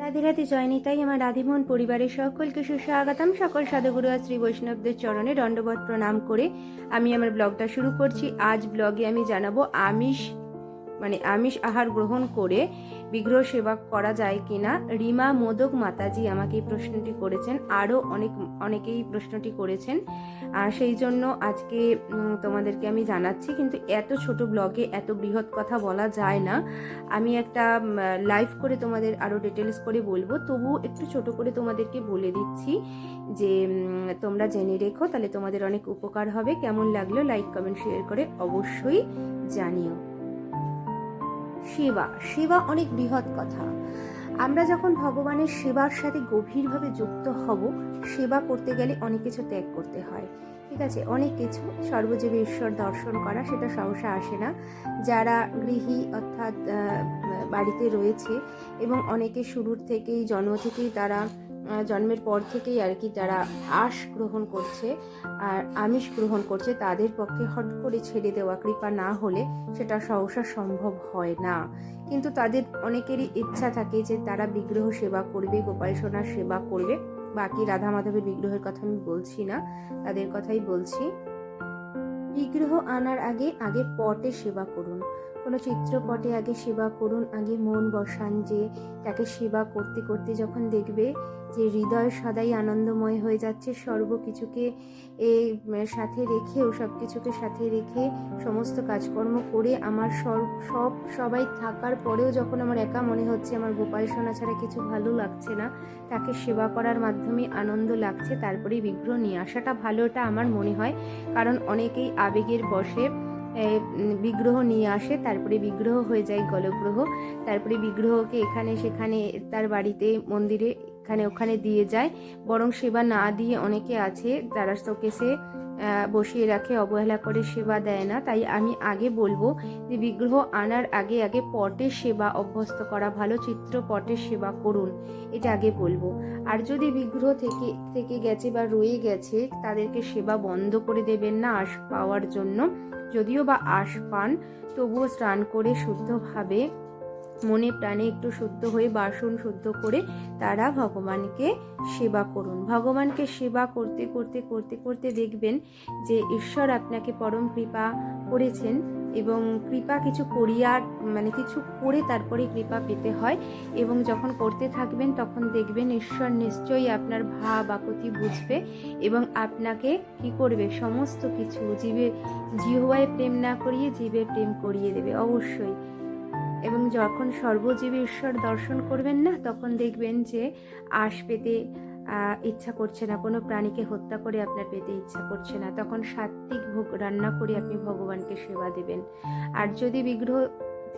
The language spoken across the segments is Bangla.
রাধে রাধে জয়নিতাই আমার রাধিমোহন পরিবারের সকলকে সুস্বাগতম। সকল সাধুগুরু আর শ্রী বৈষ্ণবদের চরণে দণ্ডবধ প্রণাম করে আমি আমার ব্লগটা শুরু করছি। আজ ব্লগে আমি জানাব আমিষ মানে আমিষ আহার গ্রহণ করে বিগ্রহ সেবা করা যায় কিনা, রিমা মোদক মাতাজি আমাকে এই প্রশ্নটি করেছেন, আরও অনেক, অনেকেই প্রশ্নটি করেছেন। সেই জন্য আজকে তোমাদেরকে আমি জানাচ্ছি, কিন্তু এত ছোট ব্লগে এত বৃহৎ কথা বলা যায় না। আমি একটা লাইভ করে তোমাদের আরও ডিটেলস করে বলব। তবু একটু ছোট করে তোমাদেরকে বলে দিচ্ছি যে তোমরা জেনে রেখো, তাহলে তোমাদের অনেক উপকার হবে। কেমন লাগল লাইক কমেন্ট শেয়ার করে অবশ্যই জানিও। সেবা। সেবা অনেক বৃহৎ কথা। আমরা যখন ভগবানের সেবার সাথে গভীরভাবে যুক্ত হব, সেবা করতে গেলে অনেক কিছু ত্যাগ করতে হয়। ঠিক আছে? অনেক কিছু। সর্বজীবী ঈশ্বর দর্শন করা, সেটা সহসা আসে না। যারা গৃহী অর্থাৎ বাড়িতে রয়েছে এবং অনেকে শুরুর থেকেই, জন্ম থেকেই তারা জন্মের পর থেকেই আর কি তারা আশ গ্রহণ করছে আর আমিষ গ্রহণ করছে, তাদের পক্ষে হট করে ছেড়ে দেওয়া কৃপা না হলে সেটা সহসা সম্ভব হয় না। কিন্তু তাদের অনেকেরই ইচ্ছা থাকে যে তারা বিগ্রহ সেবা করবে, গোপাল সোনার সেবা করবে। বাকি রাধা মাধবের বিগ্রহের কথা আমি বলছি না, তাদের কথাই বলছি। বিগ্রহ আনার আগে আগে পটে সেবা করুন। কোনো চিত্রপটে আগে সেবা করুন, আগে মন বসান যে তাকে সেবা করতে করতে যখন দেখবে যে হৃদয় সদাই আনন্দময় হয়ে যাচ্ছে সর্বকিছুকে এ সাথে রেখেও, সব কিছুকে সাথে রেখে সমস্ত কাজকর্ম করে আমার সব সব, সবাই থাকার পরেও যখন আমার একা মনে হচ্ছে, আমার গোপাল সোনা ছাড়া কিছু ভালো লাগছে না, তাকে সেবা করার মাধ্যমে আনন্দ লাগছে তারপরে বিগ্রহ নিয়ে আসাটা ভালো এটা আমার মনে হয়। কারণ অনেকেই আবেগের বসে বিগ্রহ নিয়ে আসে, তারপরে বিগ্রহ হয়ে যায় গলগ্রহ, তারপরে বিগ্রহকে এখানে সেখানে তার বাড়িতে মন্দিরে এখানে ওখানে দিয়ে যায়। বরং সেবা না দিয়ে অনেকে আছে যারা শোকেসে বসিয়ে রাখে, অবহেলা করে সেবা দেয় না। তাই আমি আগে বলব যে বিগ্রহ আনার আগে আগে পটের সেবা অভ্যস্ত করা ভালো, চিত্র পটের সেবা করুন, এটা আগে বলব। আর যদি বিগ্রহ থেকে থেকে গেছে বা রয়ে গেছে, তাদেরকে সেবা বন্ধ করে দেবেন না আশ, পাওয়ার জন্য। যদিও বা আশ পান তবুও স্নান করে শুদ্ধভাবে মনে প্রাণে একটু শুদ্ধ হয়ে বাসন শুদ্ধ করে তারা ভগবানকে সেবা করুন। ভগবানকে সেবা করতে করতে করতে করতে দেখবেন যে ঈশ্বর আপনাকে পরম কৃপা করেছেন এবং কৃপা কিছু করিয়া মানে কিছু করে তারপরে কৃপা পেতে হয় এবং যখন করতে থাকবেন তখন দেখবেন ঈশ্বর নিশ্চয়ই আপনার ভাব আকতি বুঝবে এবং আপনাকে কি করবে? সমস্ত কিছু জীবে, জিহ্বায় প্রেম না করিয়ে জীবে প্রেম করিয়ে দেবে। অবশ্যই এবং যখন সর্বজীবী ঈশ্বর দর্শন করবেন না, তখন দেখবেন যে আশ পেতে ইচ্ছা করছে না। কোনো প্রাণীকে হত্যা করে আপনার পেতে ইচ্ছা করছে না। তখন সাত্ত্বিক ভোগ রান্না করে আপনি ভগবানকে সেবা দেবেন। আর যদি বিগ্রহ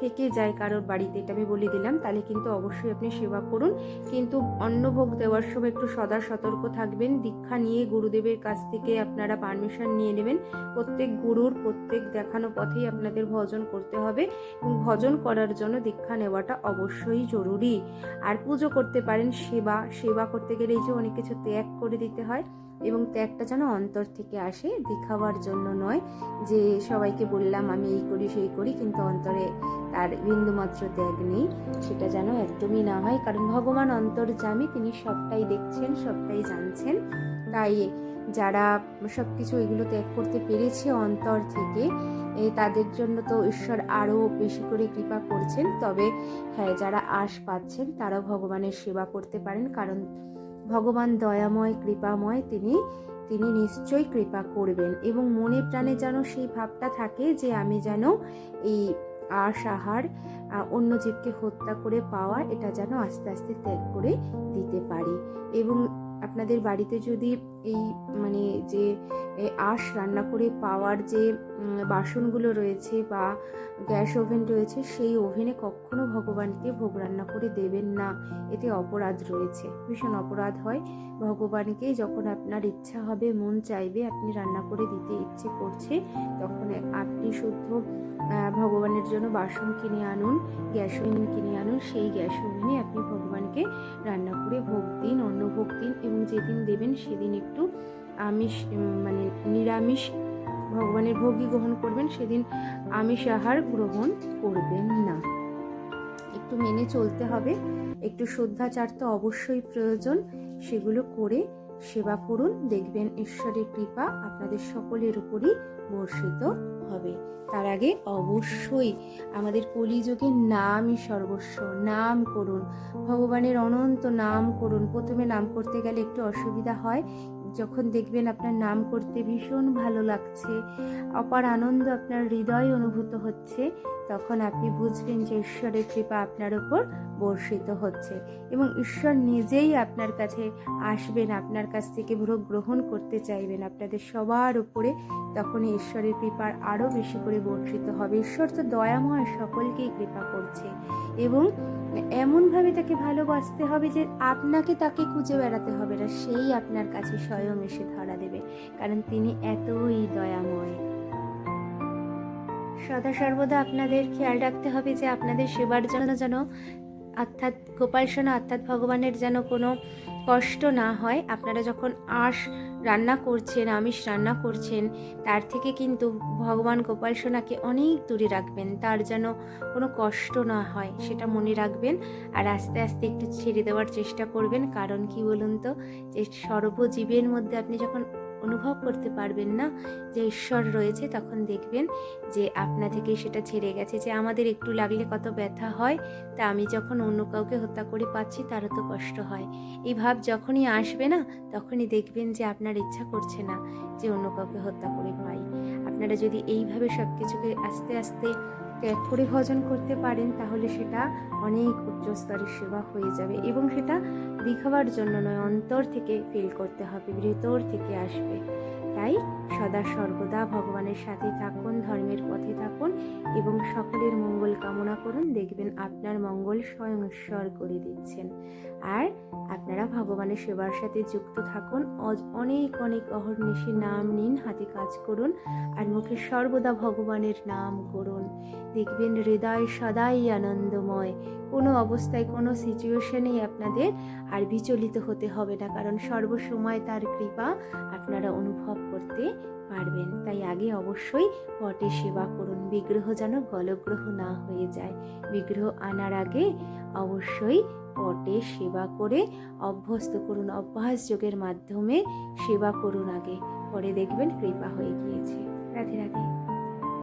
থেকে যায় কারোর বাড়িতে, এটা আমি বলে দিলাম। তাহলে কিন্তু অবশ্যই আপনি সেবা করুন। কিন্তু অন্নভোগ দেওয়ার সময় একটু সদা সতর্ক থাকবেন। দীক্ষা নিয়ে গুরুদেবের কাছ থেকে আপনারা পারমিশন নিয়ে নেবেন। প্রত্যেক গুরুর প্রত্যেক দেখানো পথেই আপনাদের ভজন করতে হবে এবং ভজন করার জন্য দীক্ষা নেওয়াটা অবশ্যই জরুরি। আর পুজো করতে পারেন, সেবা সেবা করতে গেলে যে অনেক কিছু ত্যাগ করে দিতে হয় এবং ত্যাগটা যেন অন্তর থেকে আসে। দেখাবার জন্য নয় যে সবাইকে বললাম আমি এই করি, সেই করি, কিন্তু অন্তরে তার বিন্দুমাত্র ত্যাগ নেই, সেটা যেন একদমই না হয়। কারণ ভগবান অন্তর্জামী তিনি সবটাই দেখছেন, সবটাই জানছেন। তাই যারা সব কিছু এগুলো ত্যাগ করতে পেরেছে অন্তর থেকে তাদের জন্য তো ঈশ্বর আরও বেশি করে কৃপা করছেন। তবে হ্যাঁ যারা আশ পাচ্ছেন তারাও ভগবানের সেবা করতে পারেন। কারণ ভগবান দয়াময়, কৃপাময়, তিনি তিনি নিশ্চয়ই কৃপা করবেন। এবং মনে প্রাণে যেন সেই ভাবটা থাকে যে, আমি যেন এই আহার আহ, অন্য জীবকে হত্যা করে পাওয়া এটা যেন আস্তে আস্তে ত্যাগ করে দিতে পারি। এবং আপনাদের বাড়িতে যদি এই মানে যে আঁশ রান্না করে পাওয়ার যে বাসনগুলো রয়েছে বা গ্যাস ওভেন রয়েছে, সেই ওভেনে কখনো ভগবানকে ভোগ রান্না করে দেবেন না। এতে অপরাধ রয়েছে। ভীষণ অপরাধ হয়। ভগবানকে যখন আপনার ইচ্ছা হবে, মন চাইবে, আপনি রান্না করে দিতে ইচ্ছে করছে, তখন আপনি শুদ্ধ ভগবানের জন্য বাসন কিনে আনুন, গ্যাস ওভেন কিনে আনুন, সেই গ্যাস ওভেনে আপনি ভগবানকে রান্না করে ভোগ দিন, অন্ন ভোগ দিন এবং যেদিন দেবেন, সেদিন একটু আমিষ মানে নিরামিষ ভগবানের ভোগই গ্রহণ করবেন, সেদিন আমিষ আহার গ্রহণ করবেন না। একটু মেনে চলতে হবে, একটু শ্রদ্ধাচার তো অবশ্যই প্রয়োজন, সেগুলো করে সেবা করুন, দেখবেন ঈশ্বরের কৃপা আপনাদের সকলের উপরই বর্ষিত হবে। তার আগে অবশ্যই আমাদের কলিযুগে নামই সর্বস্ব, নাম করুন, ভগবানের অনন্ত নাম করুন, প্রথমে নাম করতে গেলে একটু অসুবিধা হয় যখন দেখবেন আপনার নাম করতে ভীষণ ভালো লাগছে, অপার আনন্দ আপনার হৃদয় অনুভূত হচ্ছে, তখন আপনি বুঝবেন যে ঈশ্বরের কৃপা আপনার উপর বর্ষিত হচ্ছে এবং ঈশ্বর নিজেই আপনার কাছে আসবেন, আপনার কাছ থেকে পুরো গ্রহণ করতে চাইবেন, আপনাদের সবার উপরে তখনই ঈশ্বরের কৃপার আরও বেশি করে বর্ষিত হবে। ঈশ্বর তো দয়াময় সকলকেই কৃপা করছে এবং এমনভাবে তাকে ভালোবাসতে হবে যে আপনাকে তাকে খুঁজে বেড়াতে হবে না, সেই আপনার কাছে স্বয়ং এসে ধরা দেবে, কারণ তিনি এতই দয়াময় সদা সর্বদা আপনাদের খেয়াল রাখতে হবে যে আপনাদের সেবার জন্য যেন অর্থাৎ গোপাল সোনা, অর্থাৎ ভগবানের যেন কোনো কষ্ট না হয় আপনারা যখন আঁশ রান্না করছেন, আমিষ রান্না করছেন, তার থেকে কিন্তু ভগবান গোপাল সোনাকে অনেক দূরে রাখবেন। তার যেন কোনো কষ্ট না হয়, সেটা মনে রাখবেন আর আস্তে আস্তে একটু ছেড়ে দেওয়ার চেষ্টা করবেন। কারণ কি বলুন তো, যে সর্বজীবের মধ্যে আপনি যখন অনুভব করতে পারবেন না, যে ঈশ্বর রয়েছে, তখন দেখবেন যে আপনা থেকেই সেটা ছেড়ে গেছে, যে আমাদের একটু লাগলে কত ব্যথা হয়, তা আমি যখন অন্য কাউকে হত্যা করে পাচ্ছি, তারও তো কষ্ট হয়। এই ভাব যখনই আসবে না, তখনই দেখবেন যে আপনার ইচ্ছা করছে না, যে অন্য কাউকে হত্যা করে পাই। আপনারা যদি এইভাবে সব কিছুকে আস্তে আস্তে ত্যাগ করে ভজন করতে পারেন, তাহলে সেটা অনেক উচ্চ স্তরের সেবা হয়ে যাবে এবং সেটা দেখাবার জন্য নয়, অন্তর থেকে ফিল করতে হবে, ভেতর থেকে আসবে। তাই সদা সর্বদা ভগবানের সাথে থাকুন, ধর্মের পথে থাকুন এবং সকলের মঙ্গল কামনা করুন, দেখবেন আপনার মঙ্গল স্বয়ং ঈশ্বর করে দিচ্ছেন। আর আপনারা ভগবানের সেবার সাথে যুক্ত থাকুন অনেক অনেক অহর্নিশি নাম নিন, হাতে কাজ করুন, আর মুখে সর্বদা ভগবানের নাম করুন। দেখবেন হৃদয় সদাই আনন্দময়, কোনো অবস্থায়, কোনো সিচুয়েশনেই আপনাদের আর বিচলিত হতে হবে না, কারণ সর্বসময় তার কৃপা আপনারা অনুভব করতে পারবেন। তাই আগে অবশ্যই পটে সেবা করুন। বিগ্রহ যেন গলগ্রহ না হয়ে যায়। বিগ্রহ আনার আগে অবশ্যই পটে সেবা করে অভ্যস্ত করুন। অভ্যাস যোগের মাধ্যমে সেবা করুন আগে। পরে দেখবেন কৃপা হয়ে গিয়েছে। রাধে রাধে।